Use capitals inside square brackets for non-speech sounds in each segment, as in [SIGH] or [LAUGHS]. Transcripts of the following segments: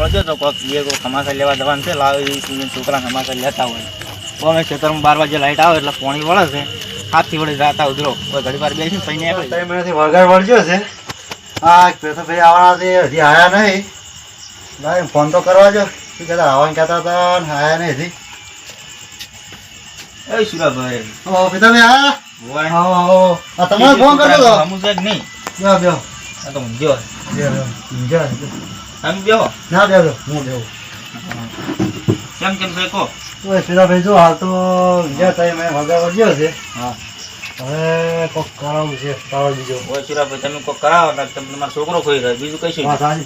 મળજો તો કોક એ કોઈ ખમાસા લેવા જવાનું છે લાવી છોકરા ખમાસા લેતા હોય. તો અમે ખેતરમાં બાર વાગે લાઈટ આવે એટલે પાણી વળે છે. હાથથી વળે જાતા ઉધરો. ઘડી વાર બેસીને પછી નીકળી. ત્રણ મહિનાથી વળગાડ વળગ્યો છે. હા તો ભાઈ આવવાના છે હજી આયા નહીં. ભાઈ ફોન તો કરવા જો. શું કહેતા આવવાનું કહેતા હતા ને આયા નહીં હજી. એ સુરાભાઈ. ઓ પિતાભાઈ આયા. આવો આવો આ તમારે ફોન કર્યો હતો હું નહીં. બેહો બેહો આ તો ઊંઘ્યો ઊંઘ્યા. તમે બેહો. ના બેહો હું બેહું. કેમ કેમ છે ઓય જો હાલ તો ઊંઘ્યા હતા મેં વળગાડ ગયો છે. હા. હવે કોક કરાવવું છે કરાવ બીજો. સુરાભાઈ તમે કોઈ કરાવો ને તમે તમારો છોકરો ખોઈ રહ્યો બીજું કઈ હા શું સાંજ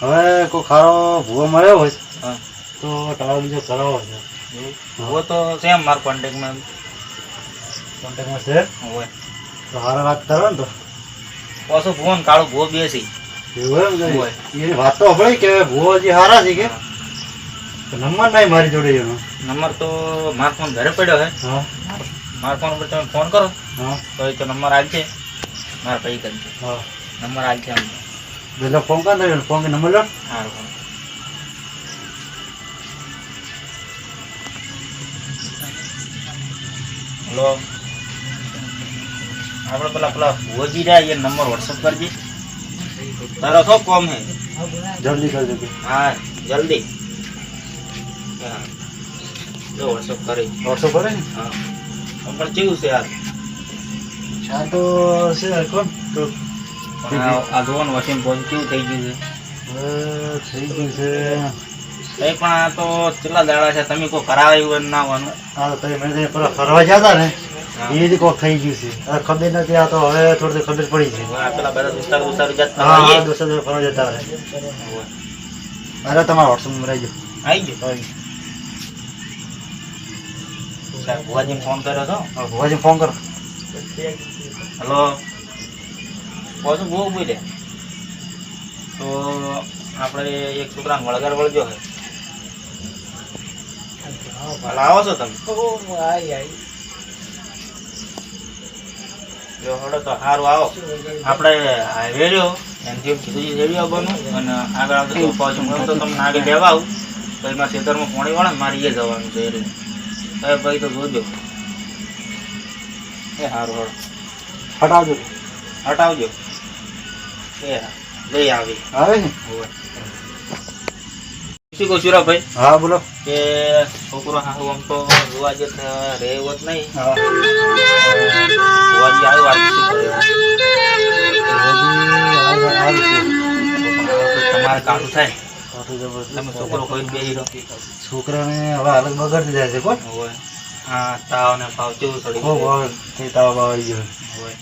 હવે કોઈ ખારો ભૂવો મળ્યો હોય હા. તો ટાળો બીજો કરાવો છે. ભૂવો તો સેમ મારા કોન્ટેક્ટમાં કોન્ટેક્ટમાં છે? હોય તો હારા વાત કરો ને તો. પાછો ફોન કાળો ભૂવો બેસી. છે? એની વાત તો સાંભળી કે ભૂવો હજી હારા છે કે? નંબર નહીં મારી જોડે એનો. નંબર તો મારો ફોન ઘરે પડ્યો હે હા. મારા ફોન ઉપર તમે ફોન કરો. હા. તો એ તો નંબર આવશે મારા પૈ કરજો હા. નંબર આવશે પેલો ફોન કર દે ફોન કે નંબર લો. સારું ફોન હલો. આપણે પેલા પેલા ભુવજી રહ્યા એ નંબર વોટ્સઅપ કરજે. તારો તો કોમ હે જલ્દી કરજો દેજો. હા જલ્દી. હા. જો વોટ્સઅપ કરી. વોટ્સઅપ કરે ને? હા. પણ કેવું છે યાર? ચા તો છે કોણ? તો આ- જોવાનું વોશિંગ પોઝિટિવ થઈ ગયું છે? થઈ ગયું છે. એ પણ આ તો કેટલા દાડા છે? તમે કોઈ કરાવે એવું ના હોવાનું? હા તો મને પેલા ફરવા જતા ને. એ જ કોક થઈ ગયું છે. આ ખબર નથી આ તો હવે થોડી ખબર પડી છે. પેલા બધા દોસ્તાર દોસ્તાર જતા હા હા ફરવા જતા રહે. અરે તમારો વોટ્સઅપ નંબર આવી આવી ગયો? ગયો. ભુવાજીને ફોન કર્યો હતો ભુવાજી ફોન કરો. હલો પાછું બહુ બોલે તો આપણે એક છોકરા વળગાર વળગ્યો છે. હાલ આવો છો તમે? જો હડો તો સારું આવો. આપણે હાઈવે રહ્યો. એનાથી કીધું છે રેડિયો આવવાનું. અને આગળ આવતો તો પહોંચું હું તો તમને આગળ લેવા આવું પછી મારા ખેતરમાં પાણી વળે મારી એ જવાનું છે એ હવે ભાઈ તો જોજો. એ સારું હડો હટાવજો. હટાવજો. એ હા, લઈ આવી. આવે ને શું કહું ભાઈ હા બોલો. કે છોકરો હાવ આમ તો જોવા જે રહે એવો જ નહીં. હા. જોવાજી આવ્યો તમારે કાઢું થાય. તમે છોકરો કોઈ બે રહો છોકરાને હવે અલગ બગડતી જાય છે કોણ? હોય. હા તાવ ને ભાવ કેવું તે તાવ ભાવ આવી ગયો. હોય.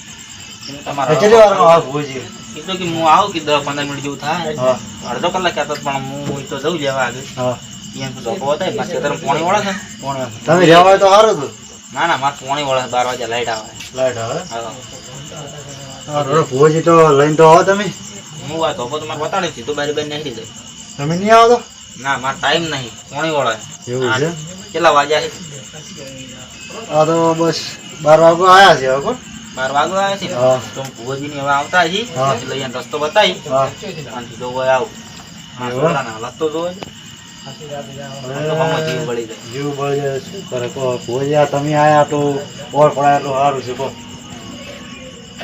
તમારે કેટલી વારમાં આવે ભુવાજી કીધું કે હું આવું કે દસ પંદર મિનિટ જેવું થાય. અડધો કલાક કહેતો પણ હું તો જઉં જવા આગળ. તો હતા તમે રહેવા તો સારું હતું? ના ના મારે પાણી વળે બાર વાગે લાઈટ આવે. લાઈટ તો લઈને તો આવો તમે. હું આ ધોકો તમારે બતાડી સીધું બારી બારી નીકળી જાય. તમે નહીં આવો તો? ના મારે ટાઈમ નહીં પાણી વળે. એવું છે? કેટલા વાગ્યા છે? આ તો બસ બાર વાગે આવ્યા છે હવે બાર વાગવા આવ્યા છે. તો ભુવજી ભુવોજીની હવે આવતા છે. એટલે અહીંયા રસ્તો બતાવી. અને સીધો હોય આવું. આ એવું? તો જોવે બળી જાય. શું કરે? કહો ભુવાજી આ તમે આયા તો ઓર પડાય એટલું સારું છે કહો.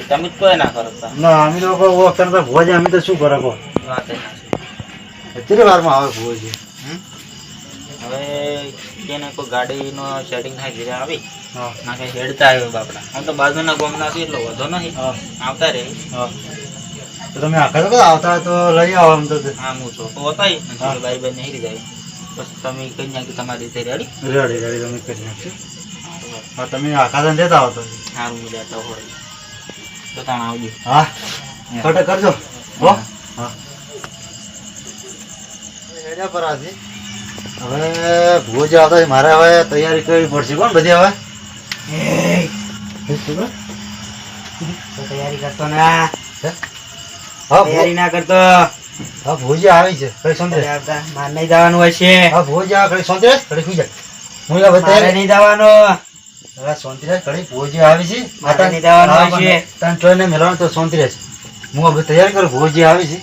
તમે જ કોઈ ના કરતા ના અમે તો કહો ઓર કરતા ભુવાજી અમે તો શું કરે કહો. ના. કેટલી વારમાં આવે ભુવજી? હવે જેને કોઈ ગાડીનો સેટિંગ થાય ધીરે આવી હા. ના કઈ હેડતા આવ્યો બાપડા. આમ તો બાજુના ગામના છે એટલો વધો નહીં. આવતા હા. તો તમે આખા તો આવતા તો લઈ આવો આમ તો હા હું છો તો બતાવી ભાઈ ભાઈ નહીં જાય. બસ તમે કઈ નાખી તમારી રીતે રેડી રેડી રેડી તમે કરી હા તમે આખા જણ જતા આવતો તો. સારું મજા તો હોય તો તાણ આવજો. હા. કટક કરજો. હો. હા. હેડ્યા પર આથી હવે ભુજ આવતા મારે હવે તૈયારી કરવી પડશે. કોણ બધી હવે? તૈયારી કરતો ના. તૈયારી ના કરતો. હા ભુજ આવી છે કઈ આવતા મારે નહીં જવાનું હોય છે હા ભોજ આ કઈ કડી ખુઈ જાય હું હવે તૈયારી નહીં જવાનો. હવે શાંતિ રહે ભોજ આવી છે. માતા નહીં જવાનું હોય છે. તને ટ્રેને મેળવવાનું તો શાંતિ રહે હું હવે તૈયાર કરું ભુજ આવી છે.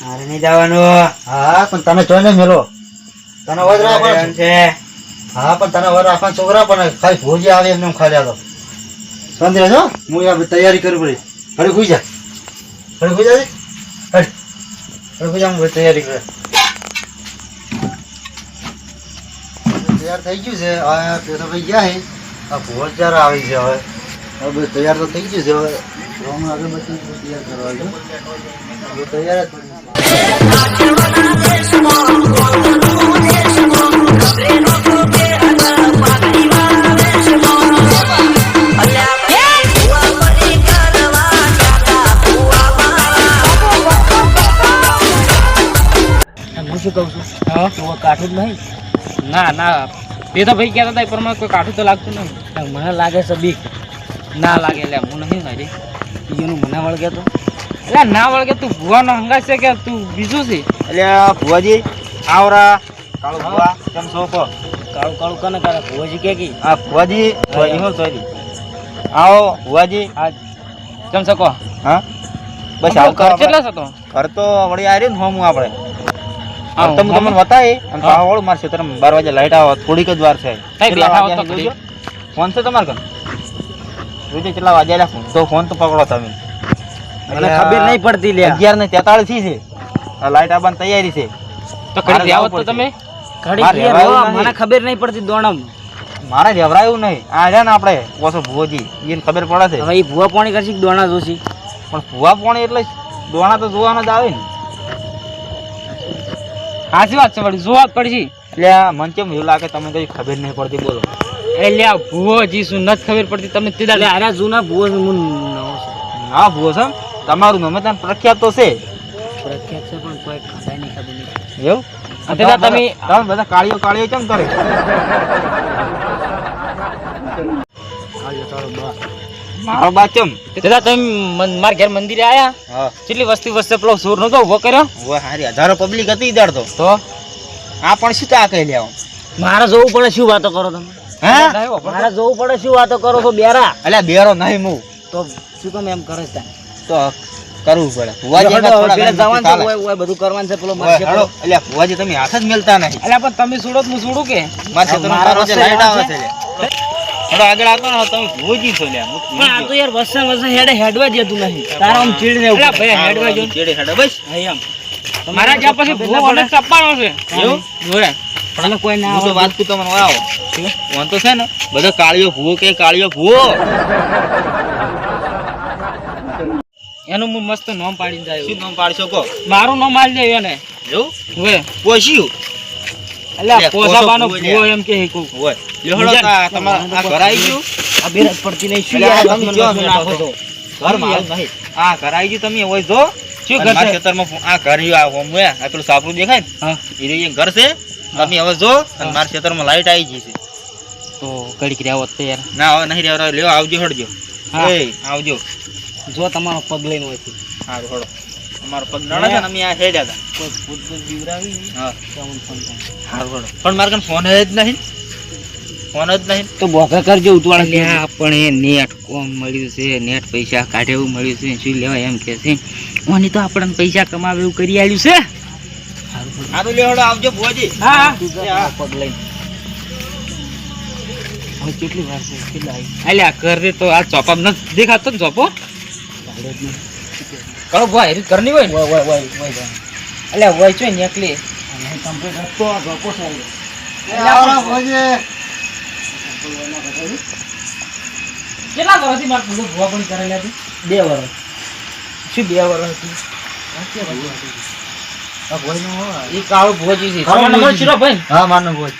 મારે નહીં જવાનું. હા પણ તને જોઈને મેલો. તને વધ મારે રાખવાનો છે. છે. હા, પણ તને વર રાખવાના છોકરા પણ ખાલી ભોજી આવે એમને એમ ખાલી આલો સમજે હો. હું આપણે તૈયારી કરવી પડી. હળી ખુઈ જા. હળી ખુઈ જા હળી. ખુઈ જા, હું તૈયારી કરે. તૈયાર થઈ ગયું છે. આ પેલો ભાઈ ગયા છે. આ ભોજ જ્યારે આવી છે હવે. હવે તૈયાર તો થઈ ગયું છે હવે. બધું તૈયાર કરવા છે તૈયાર જ કાઠું જ નહીં ના ના. એ તો ભાઈ કહેતા હતા એ મને કોઈ કાઠું તો લાગતું નહીં મને લાગે છે બીક. ના લાગે એટલે હું નહીં મારી બીજું મને વળગે તો. એટલે ના વળગે તું ભુવાનો હંગા છે કે તું બીજું છે? એટલે ભુવાજી આવરા. કાળો ભુવા કેમ છો કહો? કાળું કાળું કને કરે? ભુવાજી કે કી? આ ભુવાજી ભુવાજી હું સોરી. આવો ભુવાજી. આ કેમ છે કહો? હા? બસ આવ. કેટલા છે તો? ઘર તો વળી આવી રહ્યું ને હોમું આપણે. હા, તમે? તમને બતાવી. અને. પાછળ વાળું મારે ક્ષેત્રમાં બાર વાગે લાઈટ આવે થોડીક જ વાર છે. ફોન છે તમારે જોજો કેટલા વાગ્યા ફોન. તો ફોન તો પકડો તમે. મને ખબર નહીં પડતી લે અગિયાર ને તેતાળીસ છે. આ લાઈટ આવવાની તૈયારી છે. તો ઘડી આવો તો તમે. ઘડી. મને ખબર નહીં પડતી દોણમ. મારે જવરાયું નહીં. આ છે ને આપણે ઓછો ભુવોજી એને ખબર પડે છે. હવે એ ભુવા પાણી કરશે દોણા જોશી? પણ ભુવા પોણી એટલે દોણા તો જોવાના જ આવે ને. સાચી વાત છે પણ જોવા જ પડશે. એટલે આ મન કેમ એવું લાગે તમને કઈ ખબર નહીં પડતી બોલો. એટલે આ ભૂવો જી શું નથી ખબર પડતી તમને તે દાડે અરે જૂના ભૂવો છે, હું નવો છું. હા ભુવો છે? તમારું નામ ત્યાં પ્રખ્યાત તો છે. પ્રખ્યાત છે પણ કોઈ ખબર નહીં ખબર નહીં. એવું? તમે તમે બધા કાળીઓ કાળીઓ કેમ કરે? મારો બા કેમ તે તમે મારા ઘેર મંદિરે આયા? હા. કેટલી વસ્તી વસ્તે પેલો સૂર નતો ઊભો કર્યો? ઓ હારી હજારો પબ્લિક હતી ઈદાર તો. તો? આ પણ શું તા કહી લેવા? મારા જોવું પડે શું વાતો કરો તમે. હા? મારે જોવું પડે શું વાતો કરો છો બેરા? અલ્યા બેરો નહીં હું તો શું તમે એમ કરે છે તો કરવું પડે. ભુવાજી જવાનું બધું કરવાનું છે પેલો મારશે હાલો. અલ્યા ભુવાજી તમે હાથ જ મેલતા નહીં. એટલે પણ તમે છોડો હું છોડું કે મારા ક્ષેત્રમાં મારા બાર લાઈટ આવે છે. થોડો આગળ આવતો ને તમે ભુવાજી છો લ્યા પણ આ તો યાર વસે વસે હેડે હેડવા જતું નહીં તારા આમ ચીડ ને અલ્યા ભાઈ હેડવા જો. ચેડે હેડે બસ. એમ. મારા જ્યાં પછી ભૂવો અને ચપ્પાનો છે. એવું? જોડે તમે કોઈ ના તો વાત કરું તમને આવો. ફોન તો છે ને બધા કાળીઓ ભૂવો કે કાળીઓ ભૂવો. એનું હું મસ્ત નામ પાડીને શું જાય નામ પાડશો કહો? મારું નામ આલી જાય એને. જો હવે. પોસ્યું અલ્યા લે, ભૂવો એમ કે કોક. હોય. લ્યો હેડો તા તમારા આ ઘર આવી ગયું? આ બેરજ પડતી નહીં. શું યાર તમે જો નાખો તો. ઘર મારું નહીં. આ ઘર આવી ગયું તમે હોય જો. શું ઘર છે? ખેતરમાં આ ઘર રહ્યું, આ હોમ હે આ પેલું સાપરું દેખાય ને? હા. એ રહ્યું ઘર છે. તમે હવે જો અને મારા ખેતરમાં લાઈટ આવી ગઈ છે. તો ઘડીક રહ્યા હોત યાર ના હવે નહીં રહેવા લ્યો આવજો હડજો. એ આવજો. જો તમારો પગ લઈને હોય સારું હડો અમારો પગ નડે છે ને અમે આ હેડ્યા હતા. કોઈ ભૂત ભૂત બીવડાવી હા. ફોન થાય. પણ મારે ફોન જ નહીં. ફોન જ નહીં. તો બોગા કરજો ઉતવાળા લે પણ એ નેટ કોમ મળ્યું છે નેટ પૈસા કાઢે એવું મળ્યું છે શું લેવાય એમ કે છે. ઓની તો આપણને પૈસા કમાવે એવું કરી આવ્યું છે. સારું લ્યો હડો આવજો હા પગ કેટલી વાર છે? કેટલા આવી? અલ્યા ઘરે તો આ ચોપા નથી દેખાતો ને ચોપો. કરો ભાઈ હેરી કરની હોય ને. હોય હોય ઓય ઓય હોય છે અને કમ્પ્લીટ રસ્તો આ ગપો કેટલા વર્ષથી મારે પૂરો ભૂવા પણ કરેલા હતી? બે વર્ષ. શું બે વર્ષ હતી? હોય. કાળો ભોજી છે. ને તમારો નંબર ભોજી. ચીરો ભાઈ હા મારનો ભોજ.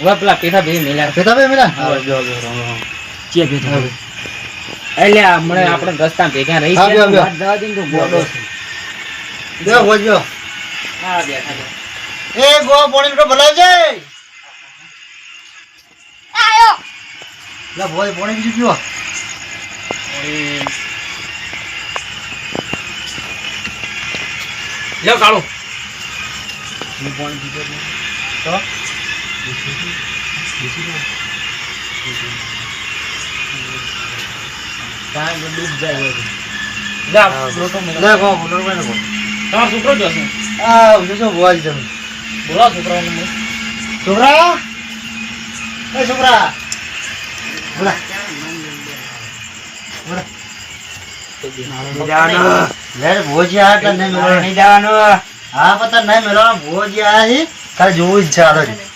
હવે પેલા પેઠા ભાઈ મેળા પેતા બે મિલા હા. જો જો રામ રામ. ચે પેઠા હમણે આપણે રસ્તા ભેગા રહી હા, છે. ગોડો છે જો. હા બેઠા એ ગો પોણી તો ભલાવજે લે ભોજ પોણી બીજું પીવો. લ્યો કાળો. હું પોણી કારણ કે ડૂબ જાય હોય છે. જા લોટો મેલો લે ગો બોલો ને ગો તમારો છોકરો જ હશે. હું શું બોલ તમે બોલો છોકરાઓને છોકરા? એ છોકરા. બોલા. બોલા. ભોજી આ તને નહીં જવાનું. હા પતા નહીં મેળવવાનો. ભોજી આ તારે જોવું જ છે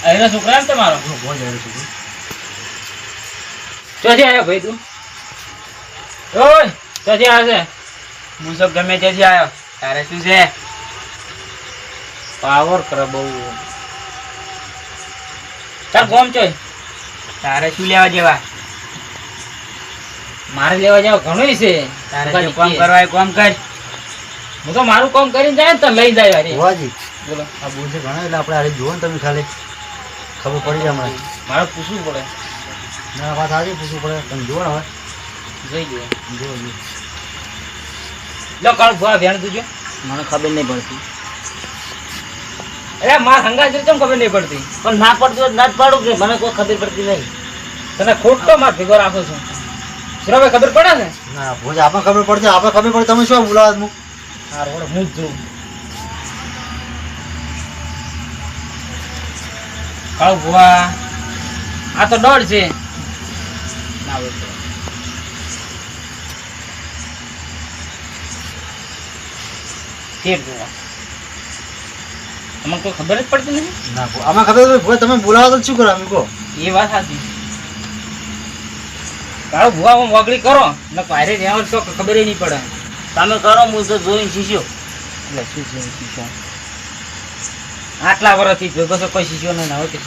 તો. અહીંનો છોકરા ને તમારો. ચોથી આવ્યો ભાઈ તું? ઓય ચોથી આવ્યો છે? હું સબ ગમે ત્યાંથી આવ્યો. તારે શું છે? પાવર કરે બહુ તાર કોમ ચોય તારે શું લેવા જેવા? મારે લેવા જાવ ઘણું છે. તારે જે કામ કરવા કામ કર. હું તો મારું કામ કરીને જાય ને તો લઈ જાય બોલો. આ બોલ છે ઘણા એટલે આપણે હારે જુઓ ને તમે ખાલી. ખબર પડી જાય મને. મારે પૂછવું પડે. ના વાત સાચી પૂછવું પડે. તમે જુઓ ને હવે. જઈ ગયો જુઓ જુઓ. લો કાળ ભૂવા ભેણ તું મને ખબર નહીં પડતી. અરે માર હંગા છે કેમ ખબર નહીં પડતી? પણ ના પડતું હોય ના જ પાડું કે મને કોઈ ખબર પડતી નહીં. તને ખોટો માર ભેગો રાખો છું. સુરભાઈ ખબર પડે ને? ના ભોજ આપણને ખબર પડશે આપણે ખબર પડે તમે શું બોલાવા હું હા રોડ હું જ જોઉં. કાળ ભુવા. આ તો દોડ છે. ના હોય તો. ફેર ભુવા. તમને કોઈ ખબર જ પડતી નથી? ના આમાં ખબર ભોજ તમે બોલાવો તો શું કરો અમે કહો? એ વાત સાચી. કાળો ભુવા વગડી કરો. ને પારે રહેવાનું તો ખબર નહીં પડે. તમે કરો હું તો જોઈને શીખ્યો એટલે શું જોઈને શીશો? આટલા વર્ષથી ભેગો તો કોઈ શીશો નહીં હવે કે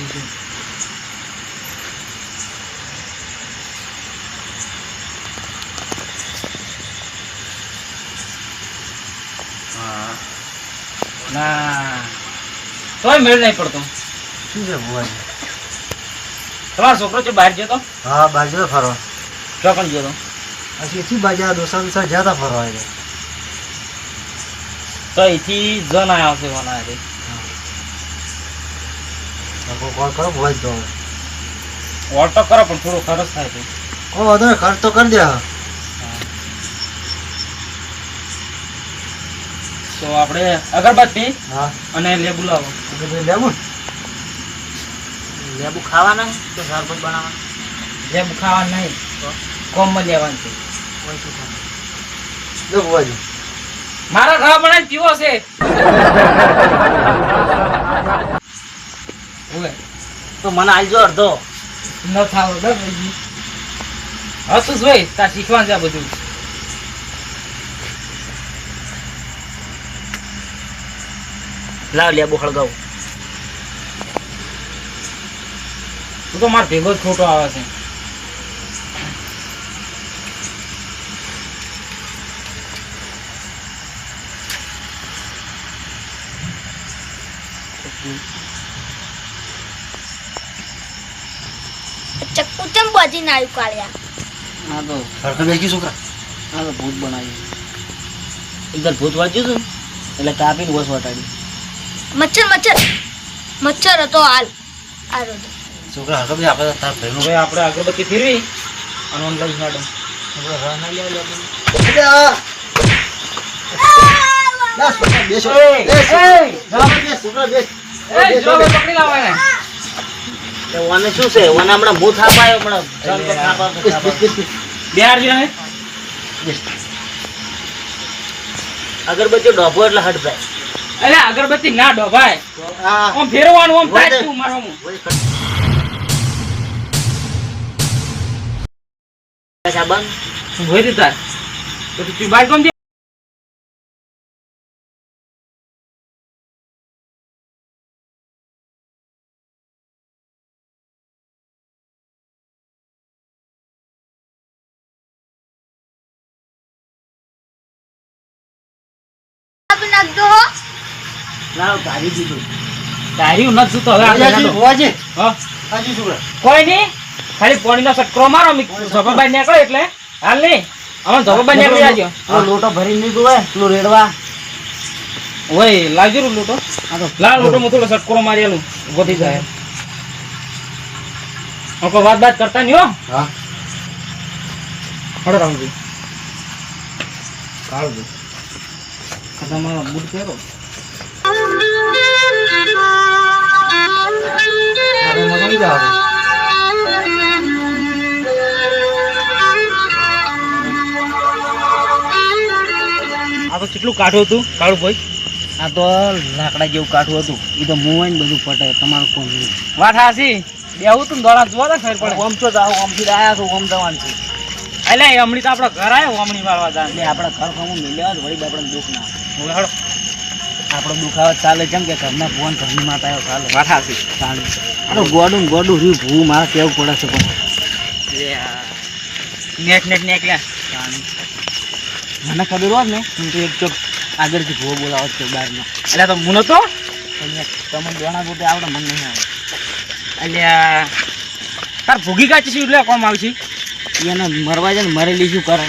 હા. ના. તોય મેળ નહીં પડતો. શું છે ભુવાજી? તમારો છોકરો છે બહાર જતો હા બાજુ તો ફરવા. ચોકન જતો એથી આ દોસ્તા દોસ્તા જતા ફરવા તો અહીંથી જન આવ્યો છે વન કોલ કરો ભોજ તો કરો પણ થોડો ખર્ચ થાય છે. કોઈ વાંધો ખર્ચ તો કરી દે. તો આપણે અગરબત્તી હા. અને લેબુ લાવો. ભાઈ લેબુ? ખાવાના કે શરબત બનાવવાના? લેબુ ખાવા નહીં. કોમમાં લેવાનું છે. જો ભુવાજી મારા ખાવા બનાવી પીવો છે. [LAUGHS] ઓય તો મને આલજો અડધો. ન થાવ હસુસ ભાઈ તાર શીખવાનું છે આ બધું. લાવ લેબુ હળગાવું તું તો માર ભેગો જ ખોટો આવે છે. ચક્કુ કેમ બધી નાયું કાઢ્યા હા તો સરખા બેસી છોકરા હા તો ભૂત બનાવ્યું એકદમ ભૂત વાંચ્યું હતું એટલે એટલે કાપીને વસ વટાડી. મચ્છર મચ્છર. મચ્છર હતો હાલ. આ રોડ છોકરા બેસી આપણે તાર ભાઈનું ભાઈ આપણે અગરબત્તી ફેરવી અને ઓન લઈ મેડમ. આ. ના, છોકરા બેસો. એય, એ, છોકરા, એય, છોકરા બેસ, છોકરા બેસ. એ જો ભાઈ પકડી લાવો એને ઓને શું છે ઓને હમણાં ભૂત થાપાયો હમણાં શરબત થાપા તો બેસ, થાપા. બેસ, બેસ, બેસ. બિહાર જો ને બેસ. અગરબત્તી ડોબો એટલે હટ જાય અરે અગરબત્તી ના ડોભાય આમ ફેરવાનું આમ થાય. તું મારો હું સાબન હોય દીધા તો તું બાઈક કોમ તારી નથી તો હવે. હા. કોઈ નહીં. ખાલી પાણીનો સટકો મારો ધોપાભાઈ નીકળે એટલે. હાલ નહીં. અમે ધોપાભાઈ નીકળી જાજો. લોટો ભરી લીધું હોય પેલું રેડવા. ઓય લાવજો રું લોટો. લાલ લોટો માં થોડો સટકો મારી આલું ઊભો જાય. ઓકો વાત વાત કરતા નહીં હો. હા. હડો રામજી કાળજી. તમારા બૂટ પહેરો તો કેટલું કાઠું હતું? કાળું ભાઈ? આ તો લાકડા જેવું કાઠું હતું. એ તો મું ને બધું પટે તમારું કોણ વાત હાસી બેહું તું દોડા જોવા તા ખબર પડે. ઓમ તો જાઓ ઓમથી આયા છો ઓમ જવાનું છે. એટલે એ તો આપણો ઘર આવ્યો હમણી વાળવા તા એટલે આપણા ઘર ખામું મિલ્યા વળી આપણે દુઃખ ના હવે હળો. આપણો દુખાવો ચાલે કેમ કે ઘરના ફોન ઘરની માતા આવ્યો ચાલે. માથાથી ચાલે. અરે ગોડું ગોડું રહ્યું ભૂ મારે કેવું પડે છે પણ. નેટ નેટ નીકળ્યા મને ખબર હોત ને હું તો એક ચોક આગળથી ભૂવો બોલાવો છો બહારનો. એટલે તો હું નતો? તમે તમને દોણા ગોટે આવડે મને નહીં આવે અલ્યા તાર ભૂગી કાચી છે એટલે કોમ આવશે એને મરવા જાય ને મરેલી શું કરે?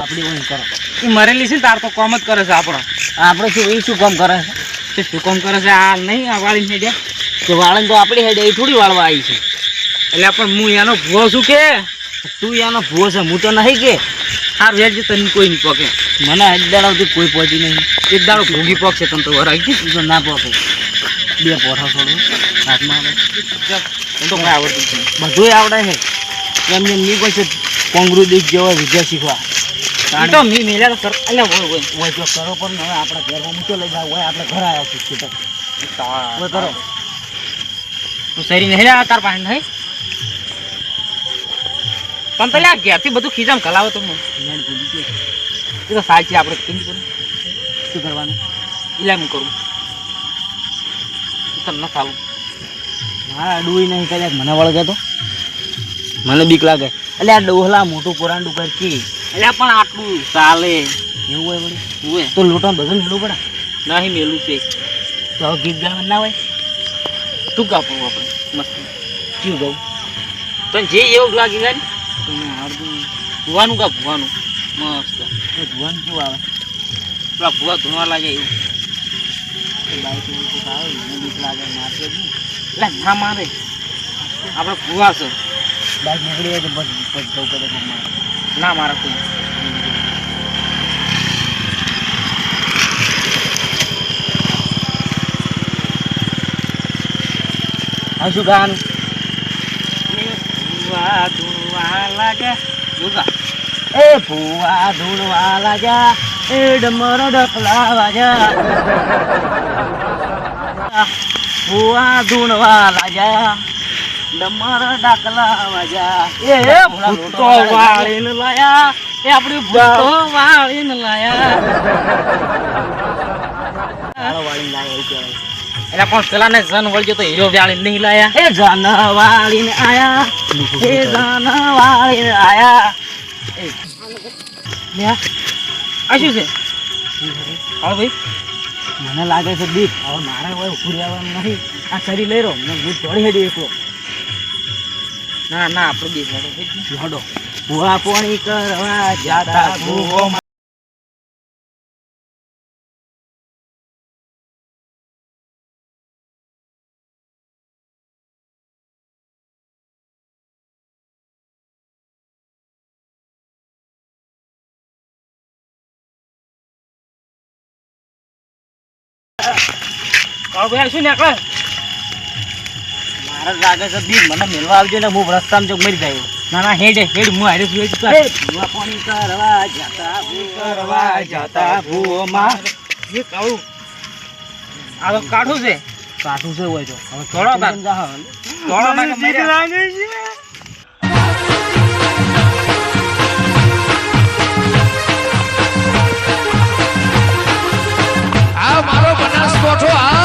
આપણી ઓય કરો. એ મરેલી છે ને તાર તો કોમ જ કરે છે આપણો. આપણે શું એ શું કામ કરે છે? તે શું કોમ કરે છે? આ નહીં આ વાળી ને દે કે વાળન તો આપણી હેડે એ થોડી વાળવા આવી છે. એટલે પણ હું એનો ભૂવો છું કે? તું એનો ભૂવો છે હું તો નહીં કે. હાર વેજ તને કોઈ નહીં પકે. મને હજારથી કોઈ પહોંચી નહીં. એક દાડો ભૂગી પકશે તને તો વરાઈ તું તો ના પકે. બે પોઠા છોડું. હાથમાં આવે. તો કાંઈ આવડતું બધું આવડે છે. એમ નહીં કોઈ છે કોંગરુ દીક જેવા વિદ્યા શીખવા. તો મી મેલ્યા તો અલ્યા ઓય ઓય હોય જો કરો પણ હવે આપણા ઘરમાં મૂકો લઈ જાવ હોય આપણે ઘર આવ્યા તો હોય કરો. તું સરી નહીં લ્યા તાર પાસે નહીં પણ લ્યા ઘેરથી બધું ખીજામ કલાવે તો હું ભૂલી ગયો. એ તો સાચી આપણે કેમ કરું? શું કરવાનું? ઇલામ કરું? તમને ખાવું. મારા ડુઈ નહીં કદાચ મને વળગે તો? મને બીક લાગે. એટલે આ ડોહલા મોટું કોરાંડું કરતી અલ્યા પણ આટલું ચાલે. એવું હોય વળી? હોય. તો લોટા બધું મેળવું પડે? નહીં મેલું છે. તો હવે ગીત ગાવા ના હોય? તું કાપવું આપણે? મસ્ત. શું કહું તને જે એવું લાગી જાય ને. તમે મેં ભુવાનું ભૂવાનું ભુવાનું. મસ્ત. ભુવન શું આવે? પેલા ભુવા ધોવા લાગે એવું. બાઈક આવે બીક લાગે મારશે એટલે ના મારે. આપણે ભુવા છે. બાઈક નીકળી જાય તો બસ બસ જવું પડે ના મારા કોઈ. હવે શું ગાવાનું? એ ભૂવા ધૂળવા લાગ્યા એ ડમર ડપલા વાગ્યા. [LAUGHS] ભૂવા ધૂણવા લાજા ડમર ડાકલા વાજા. એ ભૂતો વાળીને લાયા. એ આપણી ભૂતો વાળીને લાયા. વાળો વાળીને લાયા એવું કહેવાય. એટલે પણ પેલા ને જન વળજો તો હીરો વાળીને નહીં લાયા? એ જાન વાળીને આયા. એ જાન વાળીને આયા. લે આ. આ શું છે? હા ભાઈ. મને લાગે છે બીક. હવે મારે કોઈ ઉભું રહેવાનું નથી આ કરી લઈ રહ્યો મને ભૂત દોડી હેડી એકલો. ના ના આપણે બે હેડો ભૂવા પોણી કરવા જાતા ભૂવો કાળો ભાઈ શું નીકળે? મારા લાગે છે બી મને મેળવા આવજો ને હું રસ્તામાં જો મરી જાય ના ના હેડ હેડ હું હારે છું હેડ ભૂવા પાણી કરવા જાતા ભૂ કરવા જાતા ભૂઓમાં જે કહું. આ તો કાઠું છે. કાઠું છે હોય તો. હવે તોડો તાર તોડો તાર મર્યા. આ મારો આ